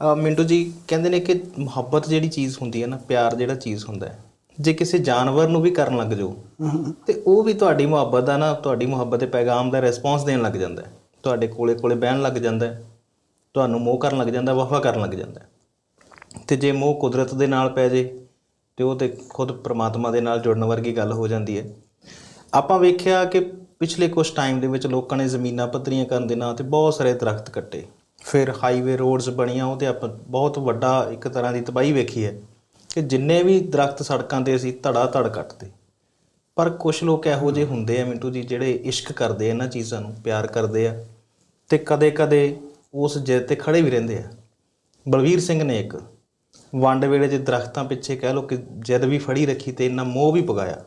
ਮਿੰਟੂ ਜੀ, ਕਹਿੰਦੇ ਨੇ ਕਿ ਮੁਹੱਬਤ ਜਿਹੜੀ ਚੀਜ਼ ਹੁੰਦੀ ਹੈ ਨਾ, ਪਿਆਰ ਜਿਹੜਾ ਚੀਜ਼ ਹੁੰਦਾ ਹੈ, ਜੇ ਕਿਸੇ ਜਾਨਵਰ ਨੂੰ ਵੀ ਕਰਨ ਲੱਗ ਜਾਓ, ਤੇ ਉਹ ਵੀ ਤੁਹਾਡੀ ਮੁਹੱਬਤ ਦਾ ਨਾ, ਤੁਹਾਡੀ ਮੁਹੱਬਤ ਦੇ ਪੈਗਾਮ ਦਾ ਰਿਸਪੌਂਸ ਦੇਣ ਲੱਗ ਜਾਂਦਾ ਹੈ। ਤੁਹਾਡੇ ਕੋਲੇ ਕੋਲੇ ਬਹਿਣ ਲੱਗ ਜਾਂਦਾ ਹੈ, ਤੁਹਾਨੂੰ ਮੋਹ ਕਰਨ ਲੱਗ ਜਾਂਦਾ, ਵਫਾ ਕਰਨ ਲੱਗ ਜਾਂਦਾ ਹੈ। ਤੇ ਜੇ ਮੋਹ ਕੁਦਰਤ ਦੇ ਨਾਲ ਪੈ ਜੇ, ਤੇ ਉਹ ਤੇ ਖੁਦ ਪ੍ਰਮਾਤਮਾ ਦੇ ਨਾਲ ਜੁੜਨ ਵਰਗੀ ਗੱਲ ਹੋ ਜਾਂਦੀ ਹੈ। ਆਪਾਂ ਵੇਖਿਆ ਕਿ ਪਿਛਲੇ ਕੁਝ ਟਾਈਮ ਦੇ ਵਿੱਚ ਲੋਕਾਂ ਨੇ ਜ਼ਮੀਨਾਂ ਪੱਧਰੀਆਂ ਕਰਨ ਦੇ ਨਾਂ ਤੇ ਬਹੁਤ ਸਾਰੇ ਦਰਖਤ ਕੱਟੇ। ਫਿਰ ਹਾਈਵੇ ਰੋਡਸ ਬਣੀਆਂ ਉਹ ਤੇ ਆਪਾਂ ਬਹੁਤ ਵੱਡਾ ਇੱਕ ਤਰ੍ਹਾਂ ਦੀ ਤਬਾਹੀ ਵੇਖੀ ਹੈ ਕਿ ਜਿੰਨੇ ਵੀ ਦਰਖਤ ਸੜਕਾਂ ਤੇ ਅਸੀਂ ਧੜਾ ਧੜ ਕੱਟਦੇ ਪਰ ਕੁਝ ਲੋਕ ਇਹੋ ਜਿਹੇ ਹੁੰਦੇ ਆ ਮਿੰਟੂ ਜੀ ਜਿਹੜੇ ਇਸ਼ਕ ਕਰਦੇ ਆ ਇਹਨਾਂ ਚੀਜ਼ਾਂ ਨੂੰ ਪਿਆਰ ਕਰਦੇ ਆ ਤੇ ਕਦੇ-ਕਦੇ ਉਸ ਜਿੱਦ ਤੇ ਖੜੇ ਵੀ ਰਹਿੰਦੇ ਆ। ਬਲਵੀਰ ਸਿੰਘ ਨੇ ਇੱਕ ਵੰਡ ਵੇਲੇ ਦੇ ਦਰਖਤਾਂ ਪਿੱਛੇ ਕਹਿ ਲੋ ਕਿ ਜਿੱਦ ਵੀ ਫੜੀ ਰੱਖੀ ਤੇ ਇੰਨਾ ਮੋਹ ਵੀ ਪਗਾਇਆ।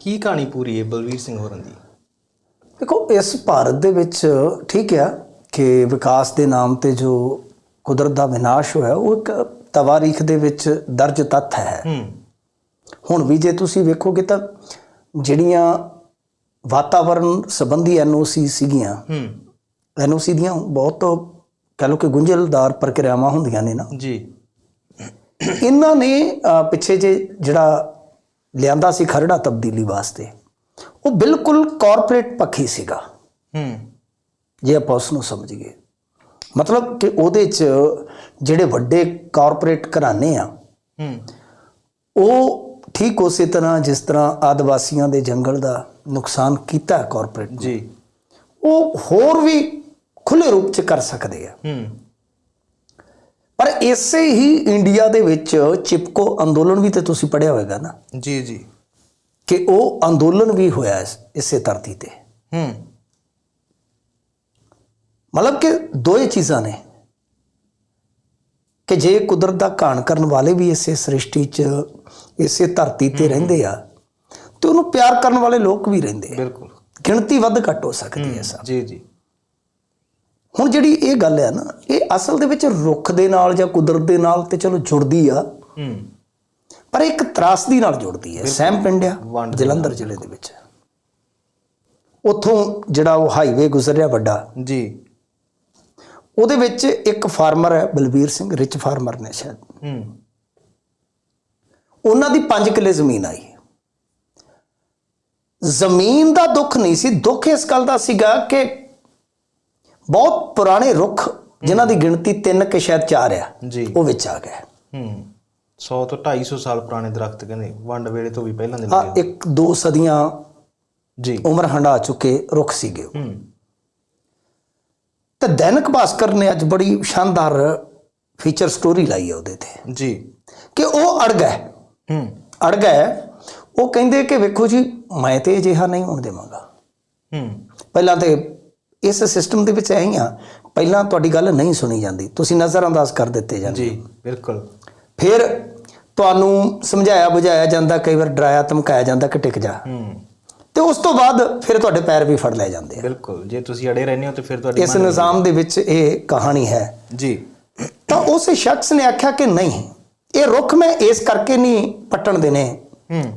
ਕੀ ਕਹਾਣੀ ਪੂਰੀ ਹੈ ਬਲਵੀਰ ਸਿੰਘ ਹੋਰਾਂ ਦੀ? ਦੇਖੋ ਇਸ ਭਾਰਤ ਦੇ ਵਿੱਚ ਠੀਕ ਆ ਕਿ ਵਿਕਾਸ ਦੇ ਨਾਮ ਤੇ ਜੋ ਕੁਦਰਤ ਦਾ ਵਿਨਾਸ਼ ਹੋਇਆ ਉਹ ਇੱਕ ਤਵਾਰੀਖ ਦੇ ਵਿੱਚ ਦਰਜ ਤੱਥ ਹੈ। ਹੁਣ ਵੀ ਜੇ ਤੁਸੀਂ ਵੇਖੋਗੇ ਤਾਂ ਜਿਹੜੀਆਂ ਵਾਤਾਵਰਣ ਸੰਬੰਧੀ ਐਨਓਸੀ ਸੀਗੀਆਂ ਐਨਓਸੀ ਦੀਆਂ ਬਹੁਤ ਕਹ ਲਓ ਕਿ ਗੁੰਝਲਦਾਰ ਪ੍ਰਕਿਰਿਆਵਾਂ ਹੁੰਦੀਆਂ ਨੇ ਨਾ। ਜੀ। ਇਹਨਾਂ ਨੇ ਪਿੱਛੇ ਜੇ ਜਿਹੜਾ ਲਿਆਂਦਾ ਸੀ ਖਰੜਾ ਤਬਦੀਲੀ ਵਾਸਤੇ ਉਹ ਬਿਲਕੁਲ ਕਾਰਪੋਰੇਟ ਪੱਖੀ ਸੀਗਾ। ਹੂੰ। ਜੇ ਆਪਾਂ ਉਸ ਨੂੰ ਸਮਝੀਏ ਮਤਲਬ ਕਿ ਉਹਦੇ 'ਚ ਜਿਹੜੇ ਵੱਡੇ ਕਾਰਪੋਰੇਟ ਘਰਾਣੇ ਆ ਹੂੰ। ਉਹ ਠੀਕ ਉਸੇ ਤਰ੍ਹਾਂ ਜਿਸ ਤਰ੍ਹਾਂ ਆਦਿਵਾਸੀਆਂ ਦੇ ਜੰਗਲ ਦਾ ਨੁਕਸਾਨ ਕੀਤਾ ਕਾਰਪੋਰੇਟ ਜੀ। ਉਹ ਹੋਰ ਵੀ ਖੁੱਲੇ ਰੂਪ 'ਚ ਕਰ ਸਕਦੇ ਆ। ਹੂੰ। ਪਰ ਇਸੇ ਹੀ ਇੰਡੀਆ ਦੇ ਵਿੱਚ ਚਿਪਕੋ ਅੰਦੋਲਨ ਵੀ ਤੇ ਤੁਸੀਂ ਪੜਿਆ ਹੋਵੇਗਾ ਨਾ। ਜੀ ਜੀ। ਕਿ ਉਹ ਅੰਦੋਲਨ ਵੀ ਹੋਇਆ ਇਸ- ਇਸੇ ਧਰਤੀ ਤੇ। ਹੂੰ। ਮਤਲਬ ਕਿ ਦੋਏ ਚੀਜ਼ਾਂ ਨੇ ਕਿ ਜੇ ਕੁਦਰਤ ਦਾ ਘਾਣ ਕਰਨ ਵਾਲੇ ਵੀ ਇਸੇ ਸ੍ਰਿਸ਼ਟੀ 'ਚ ਇਸੇ ਧਰਤੀ ਤੇ ਰਹਿੰਦੇ ਆ ਤੇ ਉਹਨੂੰ ਪਿਆਰ ਕਰਨ ਵਾਲੇ ਲੋਕ ਵੀ ਰਹਿੰਦੇ ਆ। ਬਿਲਕੁਲ। ਗਿਣਤੀ ਵੱਧ ਘੱਟ ਹੋ ਸਕਦੀ ਹੈ ਸਭ। ਜੀ ਜੀ। ਹੁਣ ਜਿਹੜੀ ਇਹ ਗੱਲ ਹੈ ਨਾ ਇਹ ਅਸਲ ਦੇ ਵਿੱਚ ਰੁੱਖ ਦੇ ਨਾਲ ਜਾਂ ਕੁਦਰਤ ਦੇ ਨਾਲ ਤੇ ਚਲੋ ਜੁੜਦੀ ਆ। ਹੂੰ। ਪਰ ਇੱਕ ਤਰਾਸਦੀ ਨਾਲ ਜੁੜਦੀ ਹੈ ਸੈਮ ਪਿੰਡ ਆ ਵੰਡ ਦੇ ਜਲੰਧਰ ਜ਼ਿਲ੍ਹੇ ਦੇ ਵਿੱਚ। ਉੱਥੋਂ ਜਿਹੜਾ ਉਹ ਹਾਈਵੇ ਗੁਜ਼ਰਿਆ ਵੱਡਾ ਜੀ। ਉਹਦੇ ਵਿੱਚ ਇੱਕ ਫਾਰਮਰ ਹੈ ਬਲਬੀਰ ਸਿੰਘ ਰਿਚ ਫਾਰਮਰ ਨੇ ਸ਼ਾਇਦ। ਹੂੰ। ਉਹਨਾਂ ਦੀ 5 ਕਿੱਲੇ ਜ਼ਮੀਨ ਆਈ। ਜ਼ਮੀਨ ਦਾ ਦੁੱਖ ਨਹੀਂ ਸੀ ਦੁੱਖ ਇਸ ਗੱਲ ਦਾ ਸੀਗਾ ਕਿ ਬਹੁਤ ਪੁਰਾਣੇ ਰੁੱਖ ਜਿਨ੍ਹਾਂ ਦੀ ਗਿਣਤੀ 3 ਕਿ ਸ਼ਾਇਦ 4 ਆ ਜੀ। ਉਹ ਵਿੱਚ ਆ ਗਏ। ਹੂੰ। 100 ਤੋਂ 250 ਸਾਲ ਪੁਰਾਣੇ ਦਰਖਤ ਕਹਿੰਦੇ ਵੰਡ ਵੇਲੇ ਤੋਂ ਵੀ ਪਹਿਲਾਂ ਦੇ ਆ ਲੱਗੇ। ਇੱਕ ਦੋ ਸਦੀਆਂ ਜੀ। ਉਮਰ ਹੰਢਾ ਚੁੱਕੇ ਰੁੱਖ ਸੀਗੇ। ਹੂੰ। ਤੇ ਦੈਨਿਕ ਭਾਸਕਰ ਨੇ ਅੱਜ ਬੜੀ ਸ਼ਾਨਦਾਰ ਫੀਚਰ ਸਟੋਰੀ ਲਾਈ ਹੈ ਉਹਦੇ ਤੇ। ਜੀ। ਕਿ ਉਹ ਅੜ ਗਏ। ਹੂੰ। ਅੜ ਗਏ। ਉਹ ਕਹਿੰਦੇ ਕਿ ਵੇਖੋ ਜੀ ਮੈਂ ਤੇ ਅਜਿਹਾ ਨਹੀਂ ਹੋਣ ਦੇਵਾਂਗਾ। ਹੂੰ। ਪਹਿਲਾਂ ਤੇ ਇਸ ਸਿਸਟਮ ਦੇ ਵਿੱਚ ਐਂ ਹੀ ਆ ਪਹਿਲਾਂ ਤੁਹਾਡੀ ਗੱਲ ਨਹੀਂ ਸੁਣੀ ਜਾਂਦੀ। ਤੁਸੀਂ ਨਜ਼ਰਅੰਦਾਜ਼ ਕਰ ਦਿੱਤੇ ਜਾਂਦੇ ਜੀ ਬਿਲਕੁਲ। ਫਿਰ ਤੁਹਾਨੂੰ ਸਮਝਾਇਆ ਬੁਝਾਇਆ ਜਾਂਦਾ ਕਈ ਵਾਰ ਡਰਾਇਆ ਧਮਕਾਇਆ ਜਾਂਦਾ ਕਿ ਟਿਕ ਜਾ। ਹੂੰ। ਤੇ ਉਸ ਤੋਂ ਬਾਅਦ ਫਿਰ ਤੁਹਾਡੇ ਪੈਰ ਵੀ ਫੜ ਲਏ ਜਾਂਦੇ ਆ। ਬਿਲਕੁਲ ਜੇ ਤੁਸੀਂ ਅੜੇ ਰਹਿੰਦੇ ਹੋ ਤੇ ਫਿਰ ਤੁਹਾਡੀ ਇਸ ਨਿਜ਼ਾਮ ਦੇ ਵਿੱਚ ਇਹ ਕਹਾਣੀ ਹੈ। ਜੀ। ਤਾਂ ਉਸ ਸ਼ਖਸ ਨੇ ਆਖਿਆ ਕਿ ਨਹੀਂ ਇਹ ਰੁੱਖ ਮੈਂ ਇਸ ਕਰਕੇ ਨਹੀਂ ਪੱਟਣ ਦੇਣੇ।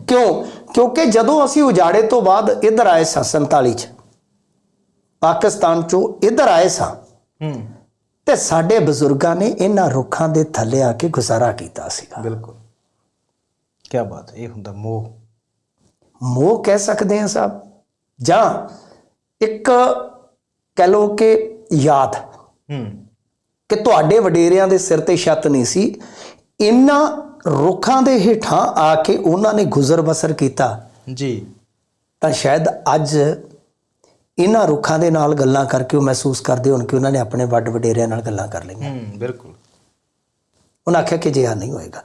ਕਿਉਂ? ਕਿਉਂਕਿ ਜਦੋਂ ਅਸੀਂ ਉਜਾੜੇ ਤੋਂ ਬਾਅਦ ਇੱਧਰ ਆਏ ਸਾਂ 47 ਚ ਪਾਕਿਸਤਾਨ ਚੋਂ ਇੱਧਰ ਆਏ ਸਾਂ ਤੇ ਸਾਡੇ ਬਜ਼ੁਰਗਾਂ ਨੇ ਇਹਨਾਂ ਰੁੱਖਾਂ ਦੇ ਥੱਲੇ ਆ ਕੇ ਗੁਜ਼ਾਰਾ ਕੀਤਾ ਸੀਗਾ। ਬਿਲਕੁਲ। ਕੀ ਬਾਤ ਇਹ ਹੁੰਦਾ ਮੋਹ। ਮੋਹ ਕਹਿ ਸਕਦੇ ਹਾਂ ਸਾਹਿਬ ਜਾਂ ਇੱਕ ਕਹਿ ਲਓ ਕਿ ਯਾਦ। ਹੂੰ। ਕਿ ਤੁਹਾਡੇ ਵਡੇਰਿਆਂ ਦੇ ਸਿਰ ਤੇ ਛੱਤ ਨਹੀਂ ਸੀ। ਇਹਨਾਂ ਰੁੱਖਾਂ ਦੇ ਹੇਠਾਂ ਆ ਕੇ ਉਹਨਾਂ ਨੇ ਗੁਜ਼ਰ ਬਸਰ ਕੀਤਾ। ਜੀ। ਤਾਂ ਸ਼ਾਇਦ ਅੱਜ ਇਹਨਾਂ ਰੁੱਖਾਂ ਦੇ ਨਾਲ ਗੱਲਾਂ ਕਰਕੇ ਉਹ ਮਹਿਸੂਸ ਕਰਦੇ ਹੋਣ ਕਿ ਉਹਨਾਂ ਨੇ ਆਪਣੇ ਵੱਡ ਵਡੇਰਿਆਂ ਨਾਲ ਗੱਲਾਂ ਕਰ ਲਈਆਂ। ਹੂੰ ਬਿਲਕੁਲ। ਉਹਨਾਂ ਆਖਿਆ ਕਿ ਜੇ ਆ ਨਹੀਂ ਹੋਏਗਾ।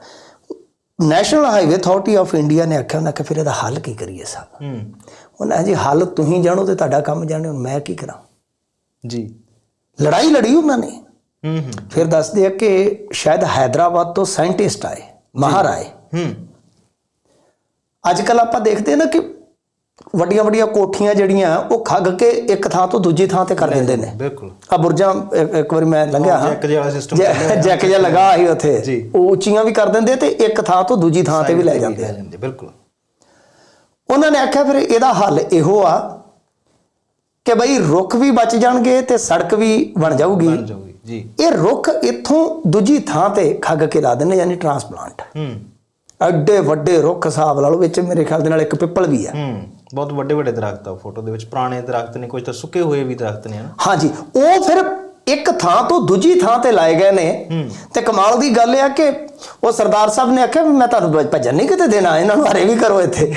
National Highway Authority of India ਨੇ ਆਖਿਆ ਉਹਨਾਂ ਕਿ ਫਿਰ ਇਹਦਾ ਹੱਲ ਕੀ ਕਰੀਏ ਸਾਹਿਬ ਹੂੰ। ਉਹਨਾਂ ਜੀ ਹੱਲ ਤੁਸੀਂ ਜਾਣੋ ਤੇ ਤੁਹਾਡਾ ਕੰਮ ਜਾਣੇ ਹੁਣ ਮੈਂ ਕੀ ਕਰਾਂ? ਜੀ। ਲੜਾਈ ਲੜੀ ਉਹਨਾਂ ਨੇ। ਹੂੰ ਹੂੰ। ਫਿਰ ਦੱਸਦੇ ਆ ਕਿ ਸ਼ਾਇਦ ਹైదరాబాద్ ਤੋਂ ਸਾਇੰਟਿਸਟ ਆਏ ਮਹਾਰਾਏ। ਹੂੰ। ਅੱਜ ਕੱਲ ਆਪਾਂ ਦੇਖਦੇ ਨਾ ਕਿ ਵੱਡੀਆਂ ਵੱਡੀਆਂ ਕੋਠੀਆਂ ਜਿਹੜੀਆਂ ਉਹ ਖੱਗ ਕੇ ਇੱਕ ਥਾਂ ਤੋਂ ਦੂਜੀ ਥਾਂ ਤੇ ਕਰ ਦਿੰਦੇ ਨੇ। ਬਿਲਕੁਲ। ਆ ਬੁਰਜਾਂ ਇੱਕ- ਵਾਰੀ ਮੈਂ ਲੰਘਿਆ ਹਾਂ ਜੈਕ ਜਿਹਾ ਸਿਸਟਮ ਜੈਕ ਜਿਹਾ ਲਗਾ ਸੀ ਉੱਥੇ। ਉਹ ਉੱਚੀਆਂ ਵੀ ਕਰ ਦਿੰਦੇ ਤੇ ਇੱਕ ਥਾਂ ਤੋਂ ਦੂਜੀ ਥਾਂ ਤੇ ਵੀ ਲੈ ਜਾਂਦੇ ਬਿਲਕੁਲ। ਉਹਨਾਂ ਨੇ ਆਖਿਆ ਫਿਰ ਇਹਦਾ ਹੱਲ ਇਹੋ ਆ ਕਿ ਬਈ ਰੁੱਖ ਵੀ ਬਚ ਜਾਣਗੇ ਤੇ ਸੜਕ ਵੀ ਬਣ ਜਾਊਗੀ। ਬਣ ਜਾਊਗੀ ਜੀ। ਇਹ ਰੁੱਖ ਇੱਥੋਂ ਦੂਜੀ ਥਾਂ ਤੇ ਖੱਗ ਕੇ ਲਾ ਦਿੰਦੇ ਯਾਨੀ ਟਰਾਂਸਪਲਾਂਟ। ਹੂੰ। ਐਡੇ ਵੱਡੇ ਰੁੱਖ ਹਿਸਾਬ ਲਾ ਲਓ ਵਿੱਚ ਮੇਰੇ ਖਿਆਲ ਦੇ ਨਾਲ ਇੱਕ ਪਿੱਪਲ ਵੀ ਆ। ਹੂੰ। ਬਹੁਤ ਵੱਡੇ ਵੱਡੇ ਦਰਖਤ ਆ ਫੋਟੋ ਦੇ ਵਿੱਚ ਪੁਰਾਣੇ ਦਰਖਤ ਨੇ ਕੁਝ ਤਾਂ ਸੁੱਕੇ ਹੋਏ ਵੀ ਦਰਖਤ ਨੇ ਹਨਾ ਹਾਂਜੀ ਉਹ ਫਿਰ ਇੱਕ ਥਾਂ ਤੋਂ ਦੂਜੀ ਥਾਂ ਤੇ ਲਾਏ ਗਏ ਨੇ। ਤੇ ਕਮਾਲ ਦੀ ਗੱਲ ਇਹ ਆ ਕਿ ਉਹ ਸਰਦਾਰ ਸਾਹਿਬ ਨੇ ਆਖਿਆ ਮੈਂ ਤੁਹਾਨੂੰ ਭਜ- ਭੱਜਣ ਨਹੀਂ ਕਿਤੇ ਦੇਣਾ ਇਹਨਾਂ ਨੂੰ ਹਰੇ ਵੀ ਕਰੋ ਇੱਥੇ।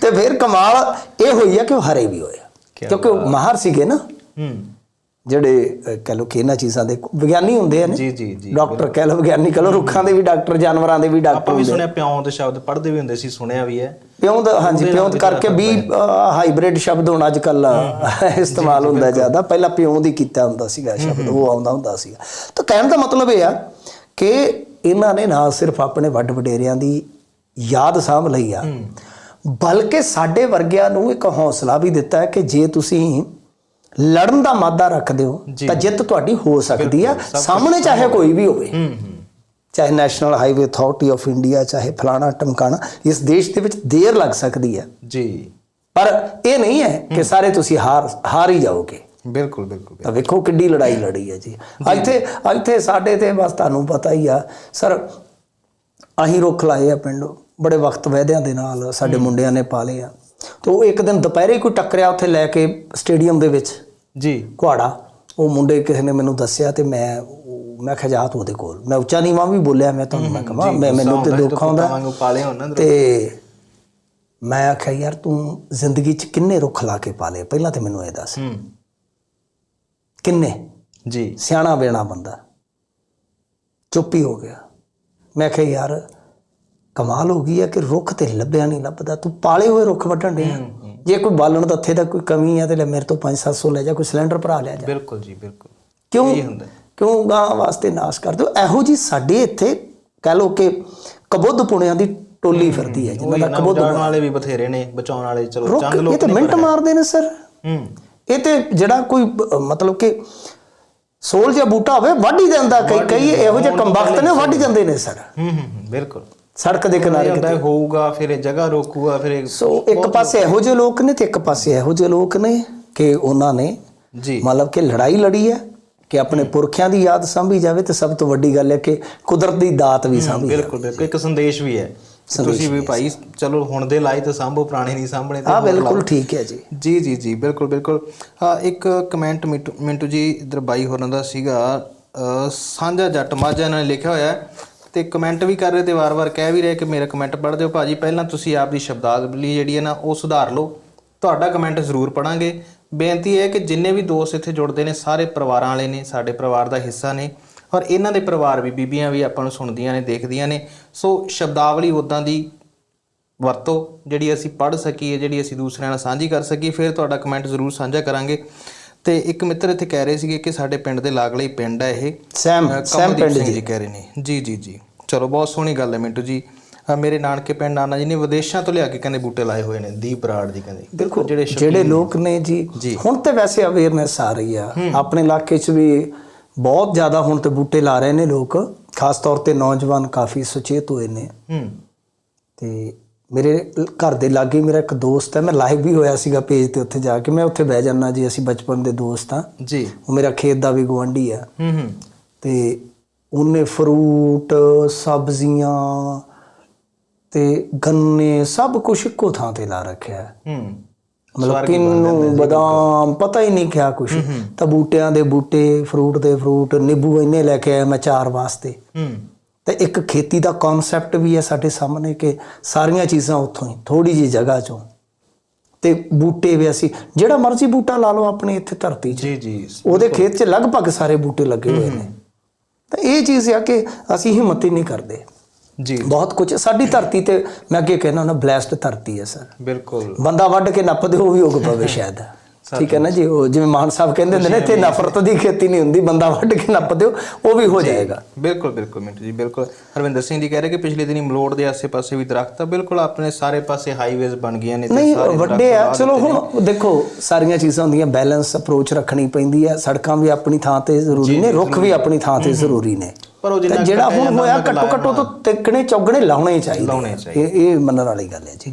ਤੇ ਫਿਰ ਕਮਾਲ ਇਹ ਹੋਈ ਆ ਕਿ ਉਹ ਹਰੇ ਵੀ ਹੋਇਆ ਕਿਉਂਕਿ ਮਾਹਰ ਸੀਗੇ ਨਾ। ਹੂੰ। ਜਿਹੜੇ ਕਹਿ ਲਓ ਕਿ ਇਹਨਾਂ ਚੀਜ਼ਾਂ ਦੇ ਵਿਗਿਆਨੀ ਹੁੰਦੇ ਆ ਨੇ। ਜੀ ਜੀ ਜੀ ਡਾਕਟਰ ਕਹਿ ਲਓ ਵਿਗਿਆਨੀ ਕਹਿ ਲਓ ਰੁੱਖਾਂ ਦੇ ਵੀ ਡਾਕਟਰ ਜਾਨਵਰਾਂ ਦੇ ਵੀ ਡਾਕਟਰ ਆਪਾਂ ਵੀ ਸੁਣਿਆ ਪਿਉਂ ਦੇ ਸ਼ਬਦ ਪੜ੍ਹਦੇ ਵੀ ਹੁੰਦੇ ਸੀ ਸੁਣਿਆ ਵੀ ਹੈ। ਪਿਉਂਦ ਹਾਂਜੀ ਪਿਉਂਦ ਕਰਕੇ ਵੀ ਹਾਈਬ੍ਰਿਡ ਸ਼ਬਦ ਹੁਣ ਅੱਜ ਕੱਲ ਇਸਤੇਮਾਲ ਹੁੰਦਾ ਜ਼ਿਆਦਾ। ਪਹਿਲਾਂ ਪਿਉਂਦ ਹੀ ਕੀਤਾ ਹੁੰਦਾ ਸੀਗਾ ਸ਼ਬਦ ਉਹ ਆਉਂਦਾ ਹੁੰਦਾ ਸੀਗਾ। ਤਾਂ ਕਹਿਣ ਦਾ ਮਤਲਬ ਇਹ ਆ ਕਿ ਇਹਨਾਂ ਨੇ ਨਾ ਸਿਰਫ ਆਪਣੇ ਵੱਡ ਵਡੇਰਿਆਂ ਦੀ ਯਾਦ ਸਾਂਭ ਲਈ ਆ ਬਲਕਿ ਸਾਡੇ ਵਰਗਿਆਂ ਨੂੰ ਇੱਕ ਹੌਸਲਾ ਵੀ ਦਿੱਤਾ ਹੈ ਕਿ ਜੇ ਤੁਸੀਂ ਲੜਨ ਦਾ ਮਾਦਾ ਰੱਖਦੇ ਹੋ ਤਾਂ ਜਿੱਤ ਤੁਹਾਡੀ ਹੋ ਸਕਦੀ ਆ। ਸਾਹਮਣੇ ਚਾਹੇ ਕੋਈ ਵੀ ਹੋਵੇ। ਚਾਹੇ National Highway Authority of India ਚਾਹੇ ਫਲਾਣਾ ਟਮਕਾਣਾ ਇਸ ਦੇਸ਼ ਦੇ ਵਿੱਚ ਦੇਰ ਲੱਗ ਸਕਦੀ ਹੈ ਜੀ। ਪਰ ਇਹ ਨਹੀਂ ਹੈ ਕਿ ਸਾਰੇ ਤੁਸੀਂ ਹਾਰ ਹਾਰ ਹੀ ਜਾਓਗੇ। ਬਿਲਕੁਲ ਬਿਲਕੁਲ ਤਾਂ ਵੇਖੋ ਕਿੱਡੀ ਲੜਾਈ ਲੜੀ ਹੈ ਜੀ। ਇੱਥੇ ਇੱਥੇ ਸਾਡੇ ਤੇ ਬਸ ਤੁਹਾਨੂੰ ਪਤਾ ਹੀ ਆ। ਸਰ ਅਸੀਂ ਰੁੱਖ ਲਾਏ ਆ ਪਿੰਡ। ਬੜੇ ਵਕਤ ਵਹਿਦਿਆਂ ਦੇ ਨਾਲ ਸਾਡੇ ਮੁੰਡਿਆਂ ਨੇ ਪਾਲੇ ਆ। ਤੇ ਉਹ ਇੱਕ ਦਿਨ ਦੁਪਹਿਰੇ ਕੋਈ ਟੱਕਰਿਆ ਉੱਥੇ ਲੈ ਕੇ ਸਟੇਡੀਅਮ ਦੇ ਵਿੱਚ। ਜੀ। ਕੁਹਾੜਾ ਉਹ ਮੁੰਡੇ ਕਿਸੇ ਨੇ ਮੈਨੂੰ ਦੱਸਿਆ ਤੇ ਮੈਂ ਮੈਂ ਕਿਹਾ ਜਾ ਤੂੰ ਉਹਦੇ ਕੋਲ। ਮੈਂ ਉੱਚਾ ਨੀਵਾਂ ਵੀ ਬੋਲਿਆ ਮੈਂ ਤੁਹਾਨੂੰ ਮੈਂ ਕਹਾਂ ਮੈਂ ਮੈਨੂੰ ਤੇ ਦੁੱਖ ਆਉਂਦਾ। ਤੇ ਮੈਂ ਆਖਿਆ ਯਾਰ ਤੂੰ ਜ਼ਿੰਦਗੀ 'ਚ ਕਿੰਨੇ ਰੁੱਖ ਲਾ ਕੇ ਪਾਲੇ? ਪਹਿਲਾਂ ਤੇ ਮੈਨੂੰ ਇਹ ਦੱਸ। ਕਿੰਨੇ? ਜੀ। ਸਿਆਣਾ ਬੇਣਾ ਬੰਦਾ। ਚੁੱਪ ਹੀ ਹੋ ਗਿਆ। ਮੈਂ ਕਿਹਾ ਯਾਰ ਕਮਾਲ ਹੋ ਗਈ ਹੈ ਕਿ ਰੁੱਖ ਤੇ ਲੱਭਿਆ ਨਹੀਂ ਲੱਭਦਾ। ਤੂੰ ਪਾਲੇ ਹੋਏ ਰੁੱਖ ਵੱਢਣ ਦੇ ਜੇ ਕੋਈ ਬਾਲਣ ਦੱਥੇ ਦਾ ਕੋਈ ਕਮੀ ਹੈ ਤੇ ਲੈ ਮੇਰੇ ਤੋਂ 5-700 ਲੈ ਜਾ ਕੋਈ ਸਿਲੰਡਰ ਭਰਾ ਲਿਆ ਜਾ। ਬਿਲਕੁਲ ਜੀ ਬਿਲਕੁਲ। ਕਿਉਂ? ਇਹੀ ਹੁੰਦਾ। ਕਿਉਂ ਗਾਂ ਵਾਸਤੇ ਨਾਸ਼ ਕਰ ਦਿਓ? ਇਹੋ ਜੀ ਸਾਡੇ ਇੱਥੇ ਕਹਿ ਲੋ ਕਿ ਕਬੁੱਧ ਪੁਣਿਆਂ ਦੀ ਟੋਲੀ ਫਿਰਦੀ ਹੈ ਜਿਨ੍ਹਾਂ ਦਾ ਨਾ ਉਜਾੜਨ ਵਾਲੇ ਵੀ ਬਥੇਰੇ ਨੇ ਬਚਾਉਣ ਵਾਲੇ ਚਲੋ ਚੰਦ ਇਹ ਲੋਕ ਤੇ ਮਿੰਟ ਮਾਰਦੇ ਨੇ ਸਰ। ਹੂੰ। ਇਹ ਤੇ ਜਿਹੜਾ ਕੋਈ ਮਤਲਬ ਕਿ ਸੋਲ ਜਿਹਾ ਬੂਟਾ ਹੋਵੇ ਵੱਢ ਜਾਂਦਾ ਕਈ ਕਈ ਇਹੋ ਜਿਹੇ ਕੰਬਖਤ ਨੇ ਵੱਢ ਜਾਂਦੇ ਨੇ। ਸਰ। ਹੂੰ ਹੂੰ, ਬਿਲਕੁਲ। ਸੜਕ ਦੇ ਕਿਨਾਰੇ ਹੈ, ਹੋਊਗਾ ਫਿਰ ਇਹ ਜਗ੍ਹਾ ਰੋਕੂਗਾ ਫਿਰ ਸੋ ਇੱਕ ਪਾਸੇ ਇਹੋ ਜਿਹੇ ਲੋਕ ਨੇ ਤੇ ਇੱਕ ਪਾਸੇ ਇਹੋ ਜਿਹੇ ਲੋਕ ਨੇ ਕਿ ਉਹਨਾਂ ਨੇ ਜੀ। ਮਤਲਬ ਕਿ ਲੜਾਈ ਲੜੀ ਹੈ ਕਿ ਆਪਣੇ ਪੁਰਖਿਆਂ ਦੀ ਯਾਦ ਸਾਂਭੀ ਜਾਵੇ ਤੇ ਸਭ ਤੋਂ ਵੱਡੀ ਗੱਲ ਹੈ ਕਿ ਕੁਦਰਤ ਦੀ ਦਾਤ ਵੀ ਸਾਂਭੀ ਬਿਲਕੁਲ ਬਿਲਕੁਲ ਇੱਕ ਸੰਦੇਸ਼ ਵੀ ਹੈ। ਤੁਸੀਂ ਵੀ ਭਾਈ ਚਲੋ ਹੁਣ ਦੇ ਲਾਈ ਤਾਂ ਸਾਂਭੋ ਪੁਰਾਣੇ ਨਹੀਂ ਸਾਂਭਣੇ ਤੇ ਆ ਹੋਰ ਬਿਲਕੁਲ ਠੀਕ ਹੈ ਜੀ। ਜੀ ਜੀ ਜੀ ਬਿਲਕੁਲ ਬਿਲਕੁਲ। ਹਾਂ ਇੱਕ ਕਮੈਂਟ ਮਿੰਟੂ ਜੀ ਇਧਰ ਬਾਈ ਹੋਰਾਂ ਦਾ ਸੀਗਾ। ਸਾਂਝਾ ਜੱਟ ਮਾਝਾ ਨੇ ਲਿਖਿਆ ਹੋਇਆ ਹੈ। ਤੇ ਕਮੈਂਟ ਵੀ ਕਰ ਰਹੇ ਤੇ ਵਾਰ-ਵਾਰ ਕਹਿ ਵੀ ਰਹੇ ਕਿ ਮੇਰਾ ਕਮੈਂਟ ਪੜ੍ਹ ਦਿਓ। ਭਾਜੀ, ਪਹਿਲਾਂ ਤੁਸੀਂ ਆਪਦੀ ਸ਼ਬਦਾਵਲੀ ਜਿਹੜੀ ਹੈ ਨਾ, ਉਹ ਸੁਧਾਰ ਲਓ। ਤੁਹਾਡਾ ਕਮੈਂਟ ਜ਼ਰੂਰ ਪੜਾਂਗੇ ਬੇਨਤੀ ਹੈ ਕਿ ਜਿੰਨੇ ਵੀ ਦੋਸਤ ਇੱਥੇ ਜੁੜਦੇ ਨੇ, ਸਾਰੇ ਪਰਿਵਾਰਾਂ ਵਾਲੇ ਨੇ, ਸਾਡੇ ਪਰਿਵਾਰ ਦਾ ਹਿੱਸਾ ਨੇ ਔਰ ਇਹਨਾਂ ਦੇ ਪਰਿਵਾਰ ਵੀ ਬੀਬੀਆਂ ਵੀ ਆਪਾਂ ਨੂੰ ਸੁਣਦੀਆਂ ਨੇ, ਦੇਖਦੀਆਂ ਨੇ। ਸੋ ਸ਼ਬਦਾਵਲੀ ਉਦਾਂ ਦੀ ਵਰਤੋ ਜਿਹੜੀ ਅਸੀਂ ਪੜ੍ਹ ਸਕੀਏ, ਜਿਹੜੀ ਅਸੀਂ ਦੂਸਰਿਆਂ ਨਾਲ ਸਾਂਝੀ ਕਰ ਸਕੀਏ, ਫਿਰ ਤੁਹਾਡਾ ਕਮੈਂਟ ਜ਼ਰੂਰ ਸਾਂਝਾ ਕਰਾਂਗੇ। ਤੇ ਇੱਕ ਮਿੱਤਰ ਇੱਥੇ ਕਹਿ ਰਹੇ ਸੀਗੇ ਕਿ ਸਾਡੇ ਪਿੰਡ ਦੇ ਲਾਗਲੇ ਹੀ ਪਿੰਡ ਹੈ ਇਹ। ਸੈਮ ਸੈਮ ਪਿੰਡ ਜੀ। ਕਹਿ ਰਹੇ ਨੇ। ਜੀ ਜੀ ਜੀ। ਚਲੋ ਬਹੁਤ ਸੋਹਣੀ ਗੱਲ ਹੈ ਮਿੰਟੂ ਜੀ। ਮੇਰੇ ਨਾਨਕੇ ਪਿੰਡ ਨਾਨਾ ਜੀ ਨੇ ਵਿਦੇਸ਼ਾਂ ਤੋਂ ਲਿਆ ਕੇ ਕਹਿੰਦੇ ਬੂਟੇ ਲਾਏ ਹੋਏ ਨੇ ਦੀਪ ਬਰਾੜ ਜੀ ਕਹਿੰਦੇ। ਦੇਖੋ ਜਿਹੜੇ ਜਿਹੜੇ ਲੋਕ ਨੇ ਜੀ ਜੀ। ਹੁਣ ਤੇ ਵੈਸੇ ਅਵੇਅਰਨੈਸ ਆ ਰਹੀ ਆ। ਆਪਣੇ ਇਲਾਕੇ 'ਚ ਵੀ ਬਹੁਤ ਜ਼ਿਆਦਾ ਹੁਣ ਤੇ ਬੂਟੇ ਲਾ ਰਹੇ ਨੇ ਲੋਕ। ਖਾਸ ਤੌਰ ਤੇ ਨੌਜਵਾਨ ਕਾਫੀ ਸੁਚੇਤ ਹੋਏ ਨੇ। ਹੂੰ। ਤੇ ਮੇਰੇ ਘਰ ਦੇ ਲਾਗੇ ਮੇਰਾ ਇੱਕ ਦੋਸਤ ਹੈ ਮੈਂ ਲਾਈਵ ਵੀ ਹੋਇਆ ਸੀਗਾ ਪੇਜ ਤੇ ਉੱਥੇ ਜਾ ਕੇ ਮੈਂ ਉੱਥੇ ਬਹਿ ਜਾਣਾ ਜੀ ਅਸੀਂ ਬਚਪਨ ਦੇ ਦੋਸਤ ਆ ਜੀ। ਉਹ ਮੇਰਾ ਖੇਤ ਦਾ ਵੀ ਗਵਾਂਢੀ ਆ ਹੂੰ ਹੂੰ। ਤੇ ਉਹਨੇ ਫਰੂਟ ਸਬਜ਼ੀਆਂ ਤੇ ਗੰਨੇ ਸਭ ਕੁਝ ਇੱਕੋ ਥਾਂ ਤੇ ਲਾ ਰੱਖਿਆ ਹੈ। ਹੂੰ। ਮਤਲਬ ਕਿੰਨੂ ਬਦਾਮ ਪਤਾ ਹੀ ਨਹੀਂ ਕਿਆ ਕੁਛ। ਤਾਂ ਬੂਟਿਆਂ ਦੇ ਬੂਟੇ ਫਰੂਟ ਦੇ ਫਰੂਟ ਨਿੰਬੂ ਇੰਨੇ ਲੈ ਕੇ ਆਇਆ ਮੈਂ ਚਾਰ ਵਾਸਤੇ। ਹੂੰ। ਤੇ ਇੱਕ ਖੇਤੀ ਦਾ ਕਨਸੈਪਟ ਵੀ ਹੈ ਸਾਡੇ ਸਾਹਮਣੇ ਕਿ ਸਾਰੀਆਂ ਚੀਜ਼ਾਂ ਉੱਥੋਂ ਹੀ ਥੋੜੀ ਜੀ ਜਗ੍ਹਾ ਚੋਂ। ਤੇ ਬੂਟੇ ਵੀ ਅਸੀਂ ਜਿਹੜਾ ਮਰਜ਼ੀ ਬੂਟਾ ਲਾ ਲਓ ਆਪਣੇ ਇੱਥੇ ਧਰਤੀ 'ਚ। ਜੀ ਜੀ ਉਹਦੇ ਖੇਤ 'ਚ ਲਗਭਗ ਸਾਰੇ ਬੂਟੇ ਲੱਗੇ ਹੋਏ ਨੇ। ਤਾਂ ਇਹ ਚੀਜ਼ ਆ ਕਿ ਅਸੀਂ ਹਿੰਮਤ ਹੀ ਨਹੀਂ ਕਰਦੇ। ਜੀ। ਬਹੁਤ ਕੁਝ ਸਾਡੀ ਧਰਤੀ ਤੇ ਮੈਂ ਅੱਗੇ ਕਹਿਣਾ ਨਾ ਬਲੈਸਡ ਧਰਤੀ ਹੈ ਸਰ ਬਿਲਕੁਲ। ਬੰਦਾ ਵੱਢ ਕੇ ਨੱਪ ਦੇ ਉਹ ਵੀ ਉਗ ਪਵੇ ਸ਼ਾਇਦ। ਠੀਕ ਹੈ ਨਾ ਜੀ ਉਹ ਜਿਵੇਂ ਮਾਨ ਸਾਹਿਬ ਕਹਿੰਦੇ ਹੁੰਦੇ ਨੇ ਇੱਥੇ ਨਫ਼ਰਤ ਦੀ ਖੇਤੀ ਨਹੀਂ ਹੁੰਦੀ ਬੰਦਾ ਵੱਢ ਕੇ ਨੱਪ ਦਿਓ ਉਹ ਵੀ ਹੋ ਜਾਏਗਾ। ਬਿਲਕੁਲ ਬਿਲਕੁਲ ਮਿੰਟੂ ਜੀ ਬਿਲਕੁਲ। ਹਰਵਿੰਦਰ ਸਿੰਘ ਜੀ ਕਹਿ ਰਹੇ ਕਿ ਪਿਛਲੇ ਦਿਨੀ ਮਲੋੜ ਦੇ ਆਸੇ-ਪਾਸੇ ਵੀ ਦਰਖਤ ਆ ਬਿਲਕੁਲ ਆਪਣੇ ਸਾਰੇ ਪਾਸੇ ਹਾਈਵੇਜ਼ ਬਣ ਗਈਆਂ ਨੇ ਤੇ ਸਾਰੇ ਵੱਡੇ ਆ ਚਲੋ ਹੁਣ ਦੇਖੋ ਸਾਰੀਆਂ ਚੀਜ਼ਾਂ ਹੁੰਦੀਆਂ ਬੈਲੈਂਸ ਅਪਰੋਚ ਰੱਖਣੀ ਪੈਂਦੀ ਹੈ ਸੜਕਾਂ ਵੀ ਆਪਣੀ ਥਾਂ ਤੇ ਜ਼ਰੂਰੀ ਨੇ ਰੁੱਖ ਵੀ ਆਪਣੀ ਥਾਂ ਤੇ ਜ਼ਰੂਰੀ ਨੇ। ਪਰ ਉਹ ਜਿਹੜਾ ਹੁਣ ਹੋਇਆ ਘੱਟੋ ਘੱਟੋ ਤੋਂ ਤਿੱਕਣੇ ਚੌਗਣੇ ਲਾਉਣੇ ਆ। ਚਾਹੀਦੇ। ਇਹ ਇਹ ਮੰਨਣ ਵਾਲੀ ਗੱਲ ਹੈ ਜੀ।